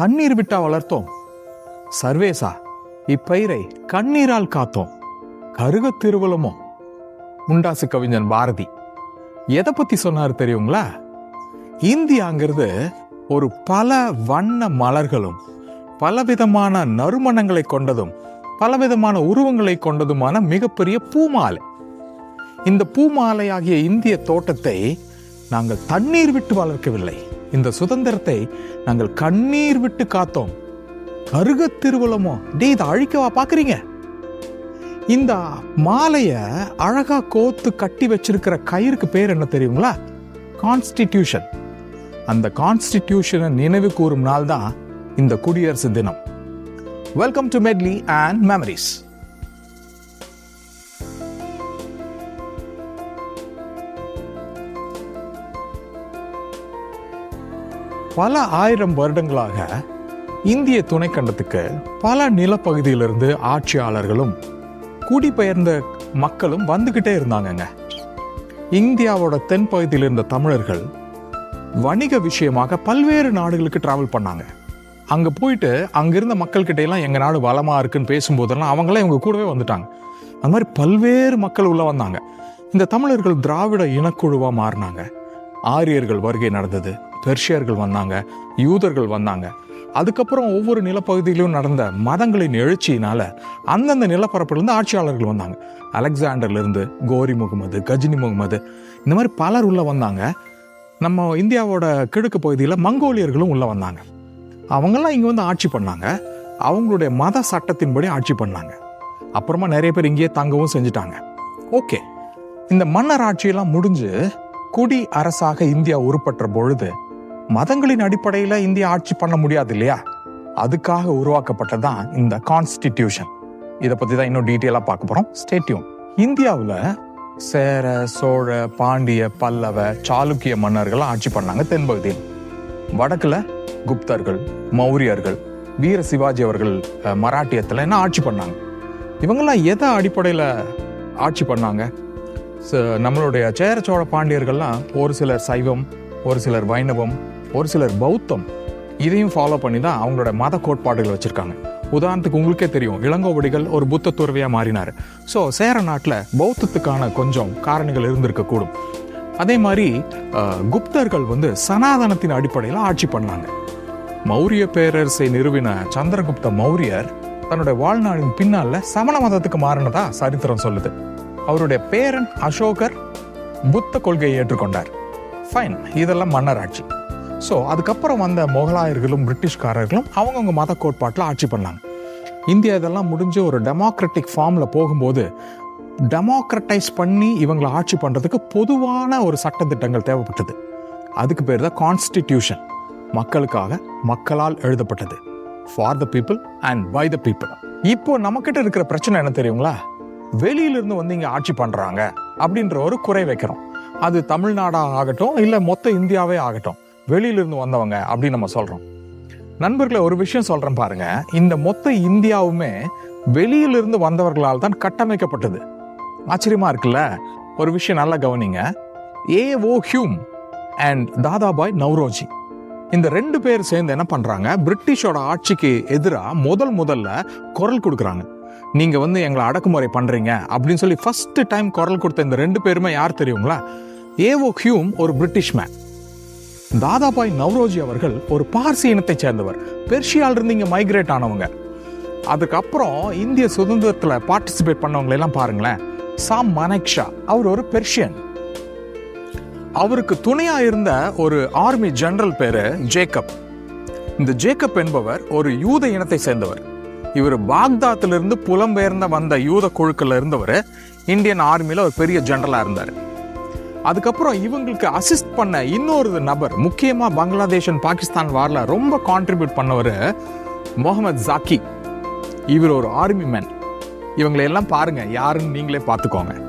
தண்ணீர் விட்டா வளர்த்தோம். சர்வேசா இப்பயிரை கண்ணீரால் காத்தோம். கருக திருவலமோ. முண்டாசு கவிஞன் பாரதி. எதை பத்தி சொன்னார் தெரியுங்களா? இந்தியாங்கிறது ஒரு பல வண்ண மலர்களும் பலவிதமான நறுமணங்களை கொண்டதும் பலவிதமான உருவங்களை கொண்டதுமான மிகப்பெரிய பூமாலை. இந்த பூமாலையாகிய இந்திய தோட்டத்தை நாங்கள் தண்ணீர் விட்டு வளர்க்கவில்லை. இந்த சுதந்திரத்தை நாங்கள் கண்ணீர் விட்டு காத்தோம். கருக திருவலமோ டே இதை அழிக்கவா? பார்க்குறீங்க? இந்த மாலையை அழகா கோத்து கட்டி வச்சிருக்கிற கயிறுக்கு பேர் என்ன தெரியுங்களா? கான்ஸ்டிடியூஷன். அந்த கான்ஸ்டிடியூஷனை நினைவு கூறும் நாள் தான் இந்த குடியரசு தினம். Welcome to medley and memories. பல ஆயிரம் வருடங்களாக இந்திய துணைக்கண்டத்துக்கு பல நிலப்பகுதியிலிருந்து ஆட்சியாளர்களும் குடிபெயர்ந்த மக்களும் வந்துக்கிட்டே இருந்தாங்கங்க. இந்தியாவோட தென்பகுதியில் இருந்த தமிழர்கள் வணிக விஷயமாக பல்வேறு நாடுகளுக்கு டிராவல் பண்ணாங்க. அங்கே போயிட்டு அங்கிருந்த மக்கள்கிட்ட எல்லாம் நாடு வளமாக இருக்குன்னு பேசும்போதெல்லாம் அவங்களாம் இவங்க கூடவே வந்துட்டாங்க. அந்த மாதிரி பல்வேறு மக்கள் உள்ளே வந்தாங்க. இந்த தமிழர்கள் திராவிட இனக்குழுவாக மாறினாங்க. ஆரியர்கள் வருகை நடந்தது. பெர்ஷியர்கள் வந்தாங்க யூதர்கள் வந்தாங்க. அதுக்கப்புறம் ஒவ்வொரு நிலப்பகுதியிலும் நடந்த மதங்களின் எழுச்சியினால அந்தந்த நிலப்பரப்பிலிருந்து ஆட்சியாளர்கள் வந்தாங்க. அலெக்சாண்டர்லேருந்து கோரி முகமது கஜினி முகமது இந்த மாதிரி பலர் உள்ளே வந்தாங்க. நம்ம இந்தியாவோட கிழக்கு பகுதியில் மங்கோலியர்களும் உள்ள வந்தாங்க. அவங்கெல்லாம் இங்கே வந்து ஆட்சி பண்ணாங்க. அவங்களுடைய மத சட்டத்தின்படி ஆட்சி பண்ணாங்க. அப்புறமா நிறைய பேர் இங்கேயே தங்கவும் செஞ்சுட்டாங்க. ஓகே. இந்த மன்னர் ஆட்சியெல்லாம் முடிஞ்சு குடி அரசாக இந்தியா உருப்பற்ற பொழுது மதங்களின் அடிப்படையில் இந்தியா ஆட்சி பண்ண முடியாது இல்லையா? அதுக்காக உருவாக்கப்பட்டதான் இந்த கான்ஸ்டிடியூஷன் இதை பத்தி தான் இன்னும் டீட்டெயிலாக பார்க்க போறோம். ஸ்டேட்யூன் இந்தியாவில் சேர சோழ பாண்டிய பல்லவ சாளுக்கிய மன்னர்கள் ஆட்சி பண்ணாங்க தென்பகுதியில். வடக்குல குப்தர்கள் மௌரியர்கள் வீர சிவாஜி அவர்கள் மராட்டியத்தில் என்ன ஆட்சி பண்ணாங்க. இவங்கெல்லாம் எதை அடிப்படையில் ஆட்சி பண்ணாங்க? ச- நம்மளுடைய சேர சோழ பாண்டியர்கள்லாம் ஒரு சிலர் சைவம் ஒரு சிலர் வைணவம் ஒரு சிலர் பௌத்தம். இதையும் ஃபாலோ பண்ணி தான் அவங்களோட மத கோட்பாடுகள் வச்சிருக்காங்க. உதாரணத்துக்கு உங்களுக்கே தெரியும் இளங்கோவடிகள் ஒரு புத்த துறவியா மாறினார். ஸோ சேர நாட்டில் பௌத்தத்துக்கான கொஞ்சம் காரணிகள் இருந்திருக்கக்கூடும். அதே மாதிரி குப்தர்கள் வந்து சனாதனத்தின் அடிப்படையில் ஆட்சி பண்ணாங்க. மௌரிய பேரரசை நிறுவின சந்திரகுப்த மௌரியர் தன்னுடைய வாழ்நாளின் பின்னால் சமண மதத்துக்கு மாறினதா சரித்திரம் சொல்லுது. அவருடைய பேரன் அசோகர் புத்த கொள்கையை ஏற்றுக்கொண்டார். ஃபைன் இதெல்லாம் மன்னர் ஆட்சி ஸோ அதுக்கப்புறம் வந்த முகலாயர்களும் பிரிட்டிஷ்காரர்களும் அவங்கவுங்க மத கோட்பாட்டில் ஆட்சி பண்ணாங்க. இந்தியா இதெல்லாம் முடிஞ்சு ஒரு டெமோக்ராட்டிக் ஃபார்மில் போகும்போது டெமோக்ரட்டைஸ் பண்ணி இவங்களை ஆட்சி பண்ணுறதுக்கு பொதுவான ஒரு சட்டத்திட்டங்கள் தேவைப்பட்டது. அதுக்கு பேர் தான் கான்ஸ்டிடியூஷன் மக்களுக்காக மக்களால் எழுதப்பட்டது. For the people and by the people இப்போ நம்மக்கிட்ட இருக்கிற பிரச்சனை என்ன தெரியுங்களா? வெளியிலிருந்து வந்து இங்கே ஆட்சி பண்ணுறாங்க அப்படின்ற ஒரு குறை வைக்கிறோம். அது தமிழ்நாடாக ஆகட்டும் இல்லை மொத்த இந்தியாவே ஆகட்டும். வெளியிலிருந்து வந்தவங்க அப்படின்னு நம்ம சொல்கிறோம் நண்பர்களை ஒரு விஷயம் சொல்கிறேன் பாருங்க. இந்த மொத்த இந்தியாவுமே வெளியிலிருந்து வந்தவர்களால் தான் கட்டமைக்கப்பட்டது. ஆச்சரியமா இருக்குல்ல? ஒரு விஷயம் நல்லா கவனிங்க. A O Hume and Dadabhai Naoroji இந்த ரெண்டு பேர் சேர்ந்து என்ன பண்றாங்க? பிரிட்டிஷோட ஆட்சிக்கு எதிராக முதல் முதல்ல குரல் கொடுக்குறாங்க. நீங்க வந்து எங்களை அடக்குமுறை பண்றீங்க அப்படின்னு சொல்லி ஃபர்ஸ்ட் டைம் குரல் கொடுத்த இந்த ரெண்டு பேருமே யார் தெரியுங்களா? ஏவோ ஹியூம் ஒரு பிரிட்டிஷ் மேன் தாதாபாய் நவ்ரோஜி அவர்கள் ஒரு பார்சி இனத்தை சேர்ந்தவர். பெர்ஷியாலிருந்து இங்கே மைக்ரேட் ஆனவங்க. அதுக்கப்புறம் இந்திய சுதந்திரத்தில் பார்ட்டிசிபேட் பண்ணவங்களெல்லாம் பாருங்களேன். சாம் மனக்ஷா அவர் ஒரு பெர்ஷியன். அவருக்கு துணையாக இருந்த ஒரு ஆர்மி ஜெனரல் பேர் ஜேக்கப். இந்த ஜேக்கப் என்பவர் ஒரு யூத இனத்தை சேர்ந்தவர். இவர் பாக்தாத்திலிருந்து புலம்பெயர்ந்த வந்த யூத குழுக்கள்ல இருந்தவர். இந்தியன் ஆர்மியில் ஒரு பெரிய ஜெனரலாக இருந்தார். அதுக்கப்புறம் இவங்களுக்கு அசிஸ்ட் பண்ண இன்னொரு நபர் முக்கியமாக பங்களாதேஷ் அண்ட் பாகிஸ்தான் வாரில் ரொம்ப கான்ட்ரிபியூட் பண்ணவர் முகமது ஜாக்கி இவர் ஒரு ஆர்மி மேன் இவங்களையெல்லாம் பாருங்கள் பாருங்க யாருன்னு நீங்களே பார்த்துக்கோங்க.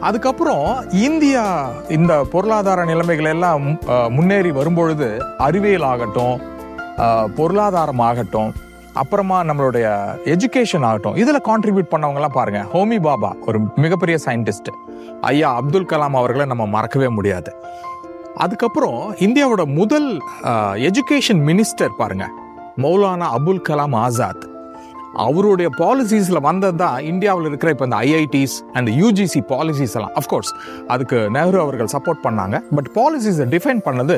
அதுக்கப்புறம் இந்தியா இந்த பொருளாதார நிலைமைகள் எல்லாம் முன்னேறி வரும்பொழுது அறிவியல் ஆகட்டும் பொருளாதாரம் ஆகட்டும் அப்புறமா நம்மளுடைய எஜுகேஷன் ஆகட்டும் இதில் கான்ட்ரிபியூட் பண்ணவங்கலாம் பாருங்கள் ஹோமி பாபா ஒரு மிகப்பெரிய சயின்டிஸ்ட் ஐயா அப்துல் கலாம் அவர்களை நம்ம மறக்கவே முடியாது. அதுக்கப்புறம் இந்தியாவோட முதல் எஜுகேஷன் மினிஸ்டர் பாருங்க மௌலானா அபுல் கலாம் ஆசாத். அவருடைய பாலிசிஸில் வந்தது தான் இந்தியாவில் இருக்கிற இப்போ இந்த ஐஐடிஸ் அண்ட் யூஜிசி பாலிசிஸ் எல்லாம். அஃப்கோர்ஸ் அதுக்கு நேரு அவர்கள் சப்போர்ட் பண்ணாங்க. பட் பாலிசிஸை டிஃபைன் பண்ணது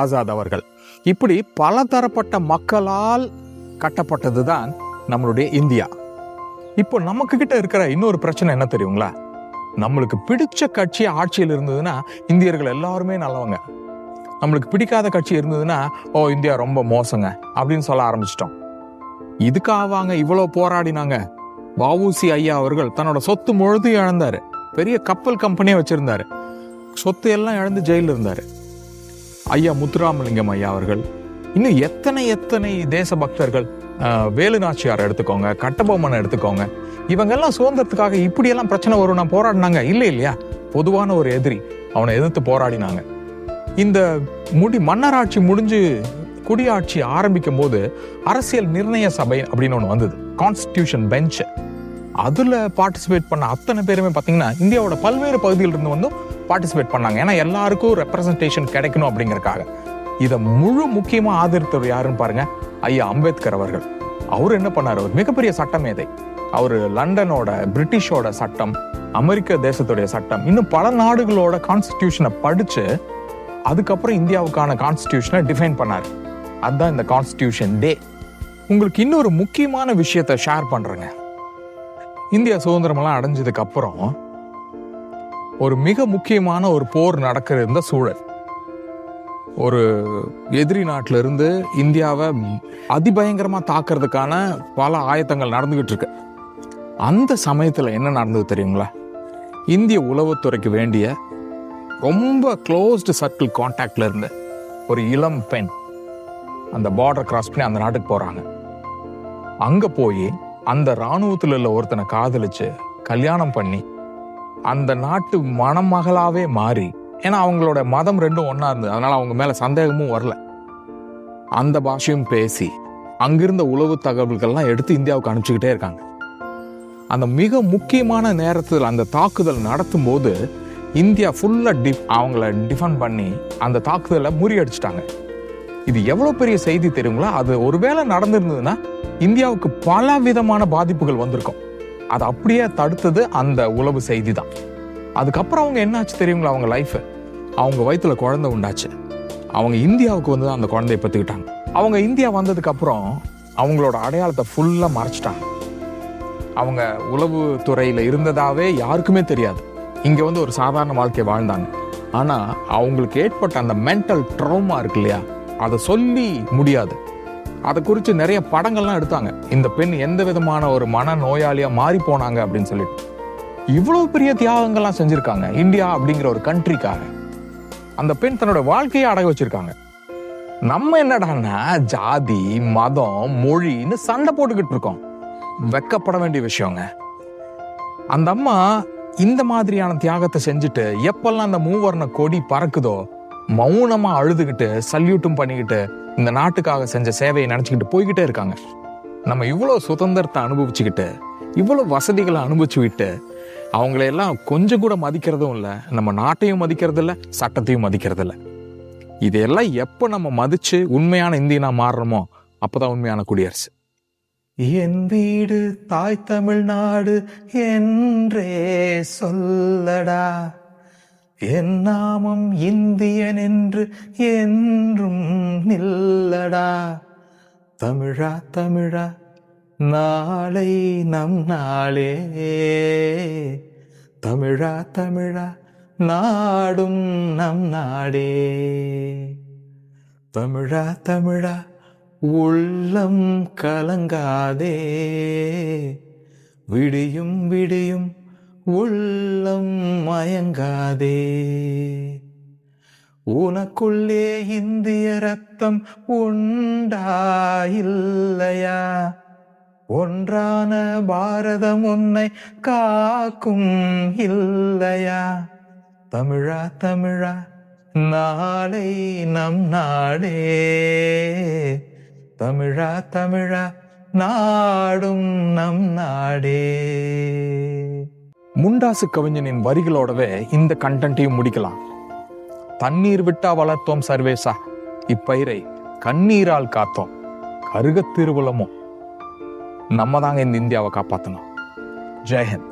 ஆசாத் அவர்கள். இப்படி பலதரப்பட்ட மக்களால் கட்டப்பட்டது தான் நம்மளுடைய இந்தியா. இப்போ நமக்கு கிட்ட இருக்கிற இன்னொரு பிரச்சனை என்ன தெரியுங்களா? நம்மளுக்கு பிடிச்ச கட்சி ஆட்சியில் இருந்ததுன்னா இந்தியர்கள் எல்லாருமே நல்லவங்க. நம்மளுக்கு பிடிக்காத கட்சி இருந்ததுன்னா ஓ இந்தியா ரொம்ப மோசங்க அப்படின்னு சொல்ல ஆரம்பிச்சிட்டோம். இதுக்காவாங்க இவ்வளோ போராடினாங்க. வவுசி ஐயா அவர்கள் தன்னோட சொத்து முழுதும் இழந்தாரு. பெரிய கப்பல் கம்பெனியை வச்சிருந்தாரு. சொத்து எல்லாம் இழந்து ஜெயிலில் இருந்தார். ஐயா முத்துராமலிங்கம் ஐயா அவர்கள் இன்னும் எத்தனை எத்தனை தேசபக்தர்கள் வேலு நாச்சியார் எடுத்துக்கோங்க கட்டபொம்மனை எடுத்துக்கோங்க இவங்கெல்லாம் சுதந்திரத்துக்காக இப்படியெல்லாம் பிரச்சனை வரும் நான் போராடினாங்க. இல்லை இல்லையா? பொதுவான ஒரு எதிரி அவனை எதிர்த்து போராடினாங்க. இந்த முடி மன்னராட்சி முடிஞ்சு குடியாட்சி ஆரம்பிக்கும் போது அரசியல் நிர்ணய சபை அப்படின்னு ஒன்று வந்தது. கான்ஸ்டியூஷன் பெஞ்ச் அதில் பார்ட்டிசிபேட் பண்ண அத்தனை பேருமே பார்த்தீங்கன்னா இந்தியாவோட பல்வேறு பகுதியிலிருந்து வந்து பார்ட்டிசிபேட் பண்ணாங்க. ஏன்னா எல்லாருக்கும் ரெப்ரசன்டேஷன் கிடைக்கணும் அப்படிங்கிறக்காக இதை முழு முக்கியமாக ஆதரித்தவர் யாருன்னு பாருங்க ஐயா அம்பேத்கர் அவர்கள். அவர் என்ன பண்ணார்? அவர் மிகப்பெரிய சட்டமேதை அவர் லண்டனோட பிரிட்டிஷோட சட்டம் அமெரிக்க தேசத்துடைய சட்டம் இன்னும் பல நாடுகளோட கான்ஸ்டியூஷனை படித்து அதுக்கப்புறம் இந்தியாவுக்கான கான்ஸ்டியூஷனை டிஃபைன் பண்ணார். அதுதான் இந்த கான்ஸ்டியூஷன் டே உங்களுக்கு இன்னொரு முக்கியமான விஷயத்தை ஷேர் பண்ணுறேங்க இந்தியா சுதந்திரமெல்லாம் அடைஞ்சதுக்கு அப்புறம் ஒரு மிக முக்கியமான ஒரு போர் நடக்கிற இந்த சூழல். ஒரு எதிரி நாட்டிலிருந்து இந்தியாவை அதிபயங்கரமாக தாக்குறதுக்கான பல ஆயத்தங்கள் நடந்துக்கிட்டு இருக்கு. அந்த சமயத்தில் என்ன நடந்தது தெரியுங்களா? இந்திய உளவுத்துறைக்கு வேண்டிய ரொம்ப க்ளோஸ்டு சர்க்கிள் கான்டாக்ட்ல இருந்த ஒரு இளம் பெண் அந்த பார்டர் கிராஸ் பண்ணி அந்த நாட்டுக்கு போகிறாங்க அங்கே போய் அந்த ராணுவத்தில் உள்ள ஒருத்தனை காதலிச்சு கல்யாணம் பண்ணி அந்த நாட்டு மணமகளாகவே மாறி ஏன்னா அவங்களோட மதம் ரெண்டும் ஒன்றா இருந்தது. அதனால் அவங்க மேலே சந்தேகமும் வரல. அந்த பாஷையும் பேசி அங்கிருந்த உளவு தகவல்கள்லாம் எடுத்து இந்தியாவுக்கு அனுப்பிச்சுக்கிட்டே இருக்காங்க. அந்த மிக முக்கியமான நேரத்தில் அந்த தாக்குதல் நடத்தும் போது இந்தியா ஃபுல்லாக டிஃப் அவங்கள டிஃபன் பண்ணி அந்த தாக்குதலை முறியடிச்சிட்டாங்க. இது எவ்வளோ பெரிய செய்தி தெரியுங்களா? அது ஒருவேளை நடந்திருந்ததுன்னா இந்தியாவுக்கு பல விதமான பாதிப்புகள் வந்திருக்கும். அது அப்படியே தடுத்தது அந்த உளவு செய்தி தான். அதுக்கப்புறம் அவங்க என்னாச்சு தெரியுங்களா? அவங்க லைஃப் அவங்க வயிற்றுல குழந்தை உண்டாச்சு. அவங்க இந்தியாவுக்கு வந்து தான் அந்த குழந்தைய பெற்றுக்கிட்டாங்க. அவங்க இந்தியா வந்ததுக்கப்புறம் அவங்களோட அடையாளத்தை ஃபுல்லாக மறைச்சிட்டாங்க. அவங்க உளவு துறையில் இருந்ததாவே யாருக்குமே தெரியாது. இங்கே வந்து ஒரு சாதாரண வாழ்க்கையை வாழ்ந்தாங்க. ஆனால் அவங்களுக்கு ஏற்பட்ட அந்த மென்டல் ட்ரோமா இருக்கு இல்லையா? அதை சொல்லி முடியாது. அதை குறித்து நிறைய படங்கள்லாம் எடுத்தாங்க. இந்த பெண் எந்த விதமான ஒரு மன நோயாளியாக மாறி போனாங்க அப்படின்னு சொல்லிட்டு. இவ்வளோ பெரிய தியாகங்கள்லாம் செஞ்சுருக்காங்க. இந்தியா அப்படிங்கிற ஒரு கண்ட்ரிக்காக அந்த பெண் தன்னோட வாழ்க்கையை அடக வச்சிருக்காங்க. நம்ம என்னடான்னா ஜாதி மதம் மொழின்னு சண்டை போட்டுக்கிட்டு இருக்கோம். வெக்கப்பட வேண்டிய விஷயங்க. அந்த அம்மா இந்த மாதிரியான தியாகத்தை செஞ்சுட்டு எப்பெல்லாம் அந்த மூவர்ண கொடி பறக்குதோ மௌனமா அழுதுகிட்டு சல்யூட்டும் பண்ணிக்கிட்டு இந்த நாட்டுக்காக செஞ்ச சேவையை நினைச்சுக்கிட்டு போய்கிட்டே இருக்காங்க. நம்ம இவ்வளோ சுதந்திரத்தை அனுபவிச்சுக்கிட்டு இவ்வளோ வசதிகளை அனுபவிச்சுக்கிட்டு அவங்களையெல்லாம் கொஞ்சம் கூட மதிக்கிறதும் இல்லை. நம்ம நாட்டையும் மதிக்கிறதில்ல சட்டத்தையும் மதிக்கிறதில்ல. இதையெல்லாம் எப்போ நம்ம மதித்து உண்மையான இந்தியனாக மாறுறோமோ அப்பதான் உண்மையான குடியரசு. என் வீடு தாய் தமிழ்நாடு என்றே சொல்லடா. என் நாமம் இந்தியன் என்று என்றும் நில்லடா. தமிழா தமிழா நாளை நம் நாளே. தமிழா தமிழா நாடும் நம் நாடே. தமிழா தமிழா உள்ளம் கலங்காதே. விடியும் விடியும் உள்ளம் மயங்காதே. உனக்குள்ளே இந்திய ரத்தம் உண்டா இல்லையா ஒன்றான பாரதம் உன்னை காக்கும் இல்லையா? தமிழா தமிழா நாளை நம் நாடே. தமிழா தமிழா நாடும் நம் நாடே. முண்டாசு கவிஞனின் வரிகளோடவே இந்த கண்டென்ட்டையும் முடிக்கலாம். தண்ணீர் விட்டா வளர்த்தோம் சர்வேசா இப்பயிரை கண்ணீரால் காத்தோம். கருகத் திருவுலமும் நம்ம தாங்க இந்த இந்தியாவை காப்பாற்றணும் ஜெயஹிந்த்